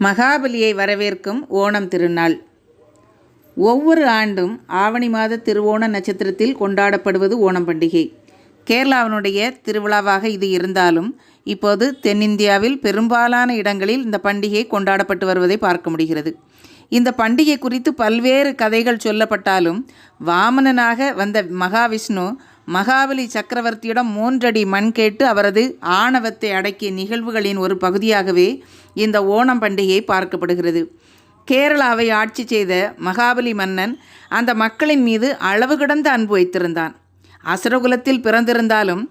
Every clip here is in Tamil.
மகாபலியை வரவேற்கும் ஓணம் திருநாள். ஒவ்வொரு ஆண்டும் ஆவணி மாத திருவோண நட்சத்திரத்தில் கொண்டாடப்படுவது ஓணம் பண்டிகை. கேரளாவினுடைய திருவிழாவாக இது இருந்தாலும் இப்போது தென்னிந்தியாவில் பெரும்பாலான இடங்களில் இந்த பண்டிகை கொண்டாடப்பட்டு வருவதை பார்க்க முடிகிறது. இந்த பண்டிகை குறித்து பல்வேறு கதைகள் சொல்லப்பட்டாலும் வாமனனாக வந்த மகாவிஷ்ணு மகாபலி சக்கரவர்த்தியிடம் மூன்றடி மண் கேட்டு அவரது ஆணவத்தை அடக்கிய நிகழ்வுகளின் ஒரு பகுதியாகவே இந்த ஓணம் பண்டிகை பார்க்கப்படுகிறது. கேரளாவை ஆட்சி செய்த மகாபலி மன்னன் அந்த மக்களின் மீது அளவு கடந்த அன்பு வைத்திருந்தான். அசுரகுலத்தில் பிறந்திருந்தாலும்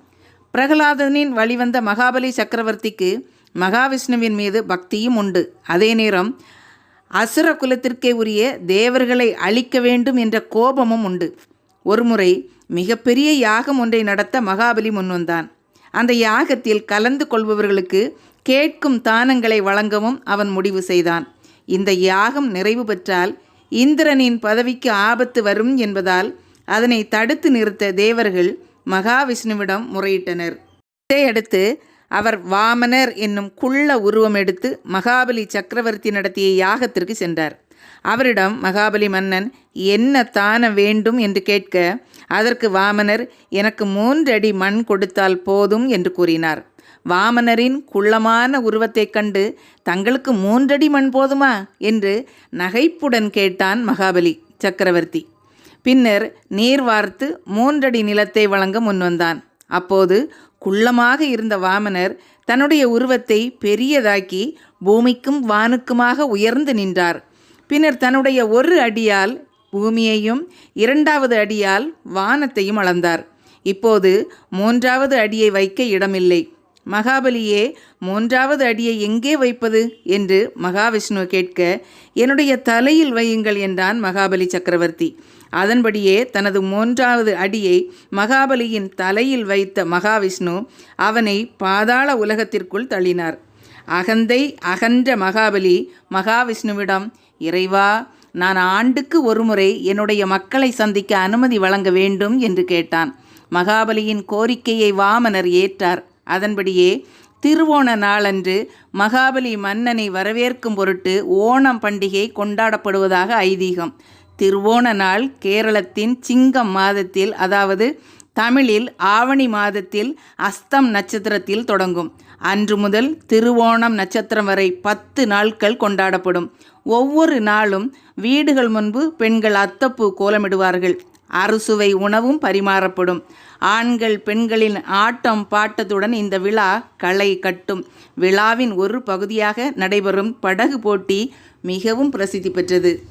பிரகலாதனின் வழிவந்த மகாபலி சக்கரவர்த்திக்கு மகாவிஷ்ணுவின் மீது பக்தியும் உண்டு. அதே நேரம் அசுர குலத்திற்கே உரிய தேவர்களை அழிக்க வேண்டும் என்ற கோபமும் உண்டு. ஒருமுறை மிகப்பெரிய யாகம் ஒன்றை நடத்த மகாபலி முன்வந்தான் அந்த யாகத்தில் கலந்து கொள்பவர்களுக்கு கேட்கும் தானங்களை வழங்கவும் அவன் முடிவு செய்தான். இந்த யாகம் நிறைவு பெற்றால் இந்திரனின் பதவிக்கு ஆபத்து வரும் என்பதால் அதனை தடுத்து நிறுத்த தேவர்கள் மகாவிஷ்ணுவிடம் முறையிட்டனர். இதையடுத்து அவர் வாமனர் என்னும் குள்ள உருவம் எடுத்து மகாபலி சக்கரவர்த்தி நடத்திய யாகத்திற்கு சென்றார். அவரிடம் மகாபலி மன்னன் என்ன தான வேண்டும்? என்று கேட்க அதற்கு வாமனர் எனக்கு மூன்றடி மண் கொடுத்தால் போதும் என்று கூறினார். வாமனரின் குள்ளமான உருவத்தைக் கண்டு தங்களுக்கு மூன்றடி மண் போதுமா? என்று நகைப்புடன் கேட்டான் மகாபலி சக்கரவர்த்தி. பின்னர் நீர் வார்த்து மூன்றடி நிலத்தை வழங்க முன்வந்தான் அப்போது குள்ளமாக இருந்த வாமனர் தன்னுடைய உருவத்தை பெரியதாக்கி பூமிக்கும் வானுக்குமாக உயர்ந்து நின்றார். பின்னர் தன்னுடைய ஒரு அடியால் பூமியையும் இரண்டாவது அடியால் வானத்தையும் அளந்தார். இப்போது மூன்றாவது அடியை வைக்க இடமில்லை. மகாபலியே மூன்றாவது அடியை எங்கே வைப்பது? என்று மகாவிஷ்ணு கேட்க என்னுடைய தலையில் வையுங்கள் என்றான் மகாபலி சக்கரவர்த்தி. அதன்படியே தனது மூன்றாவது அடியை மகாபலியின் தலையில் வைத்த மகாவிஷ்ணு அவனை பாதாள உலகத்திற்குள் தள்ளினார். அகந்தை அகன்ற மகாபலி மகாவிஷ்ணுவிடம் இறைவா நான் ஆண்டுக்கு ஒருமுறை என்னுடைய மக்களை சந்திக்க அனுமதி வழங்க வேண்டும் என்று கேட்டான். மகாபலியின் கோரிக்கையை வாமனர் ஏற்றார். அதன்படியே திருவோண நாளன்று மகாபலி மன்னனை வரவேற்கும் பொருட்டு ஓணம் பண்டிகை கொண்டாடப்படுவதாக ஐதீகம். திருவோண நாள் கேரளத்தின் சிங்கம் மாதத்தில் அதாவது தமிழில் ஆவணி மாதத்தில் அஸ்தம் நட்சத்திரத்தில் தொடங்கும். அன்று முதல் திருவோணம் நட்சத்திரம் வரை பத்து நாட்கள் கொண்டாடப்படும். ஒவ்வொரு நாளும் வீடுகள் முன்பு பெண்கள் அத்தப்பூ கோலமிடுவார்கள். அறுசுவை உணவும் பரிமாறப்படும். ஆண்கள் பெண்களின் ஆட்டம் பாட்டத்துடன் இந்த விழா களை கட்டும். விழாவின் ஒரு பகுதியாக நடைபெறும் படகு போட்டி மிகவும் பிரசித்தி பெற்றது.